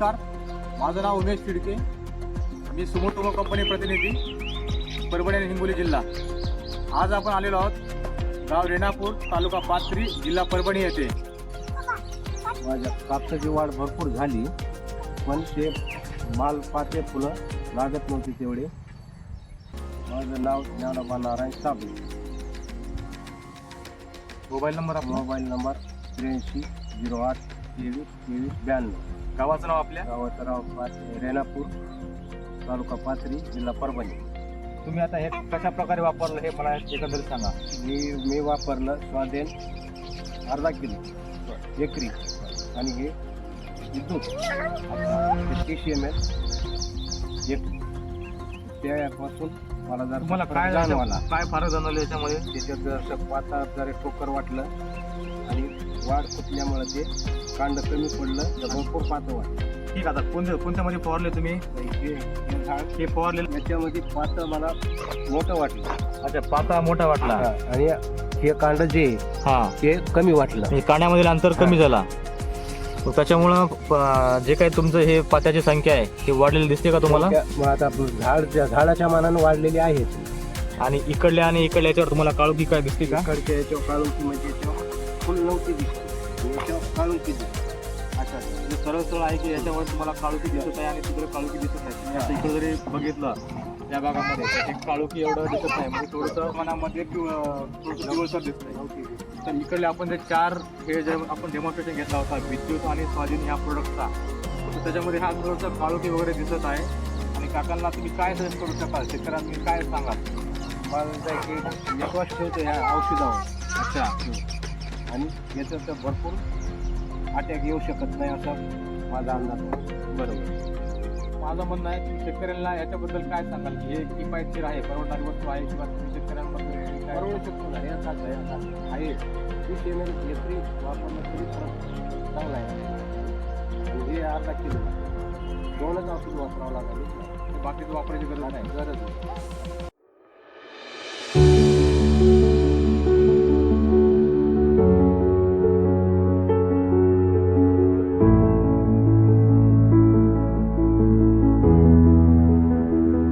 नमस्कार. माझं नाव उमेश शिडके. मी सुमोटोमो कंपनी प्रतिनिधी परभणी आणि हिंगोली जिल्हा. आज आपण आलेलो आहोत गाव रेणापूर तालुका पाथरी जिल्हा परभणी येथे. माझ्या कापसाची वाढ भरपूर झाली पण ते माल पाते फुलं लागत नव्हती तेवढे. माझं नाव Dnyanoba Narayan Sable. Mobile number mobile number त्र्याऐंशी झिरो आठ तेवीस तेवीस ब्याण्णव. गावाचं नाव आपल्या? गावाचं नाव पाच रेणापूर तालुका पाथरी जिल्हा परभणी. तुम्ही आता हे कशा प्रकारे वापरलं हे मला एकंदरीत सांगा. मी मी वापरलं स्वादेन अर्धा किलो एकरी आणि हे दूध तीस एम एल एक. त्यापासून मला जर तुम्हाला काय जाणवला. काय फारक जाणवलं याच्यामध्ये? त्याच्यात जर पाता जर ठोकर वाटलं आणि वाढ फुटल्यामुळे ते कांड कमी पडलं. तर भरपूर पातं वाटलं ठीक आहे आता कोणत्या कोणत्यामध्ये फवारले तुम्ही? हे हे झाड हे फवारलेलं याच्यामध्ये पातं मला मोठं वाटलं. अच्छा पाता मोठा वाटला. आणि हे कांड जे आहे, हा. ते कमी वाटलं. म्हणजे काण्यामधील अंतर कमी झाला. मग त्याच्यामुळं प- जे काही तुमचं हे पात्याची संख्या आहे ती वाढलेली दिसते का तुम्हाला? त्या- मग आता झाड झाडाच्या मानानं वाढलेली आहेत. आणि इकडल्या आणि इकडल्या याच्यावर तुम्हाला काळोखी काय दिसते का? इकडच्या याच्यावर काळुंकी म्हणजे याच्यावर फुल नव्हती दिसत. याच्यावर काळुंकी दिसत. अच्छा म्हणजे सरळ सरळ आहे की याच्यावर तुम्हाला काळोखी दिसत आहे आणि तिकडे काळोखी दिसत नाही. तुम्ही आता इकडे जरी बघितलं या भागामध्ये ते काळोखी एवढं दिसत नाही. म्हणजे थोडंसं मनामध्ये दिवसभर दिसत नाही. तर इकडले आपण जे चार हे जे आपण डेमॉन्स्ट्रेशन घेतला होता विद्युत आणि स्वाधीन या प्रोडक्टचा तर त्याच्यामध्ये हा थोडंसं काळोखी वगैरे दिसत आहे. आणि काकांना तुम्ही काय सजेस्ट करू शकाल? शेतकऱ्यांना तुम्ही काय सांगाल? मला की विश्वास ठेवतो ह्या औषधावर. अच्छा. आणि याचं तर भरपूर अटॅक येऊ शकत नाही असं माझा अंदाज. बरोबर. माझं म्हणणं आहे तुम्ही शेतकऱ्यांना याच्याबद्दल काय सांगाल? की हे किफायतशीर आहे परवडणारी वस्तू आहे किंवा तुम्ही शेतकऱ्यांबद्दल काय? परवडू शकतो ना याचा आहे तीस एम एल एकरी वापरलं तरी फरक चांगला आहे. आणि हे अर्धा किलो. दोनच औषध वापरावं लागेल. बाकीचं वापरायची गरज नाही. गरज नाही.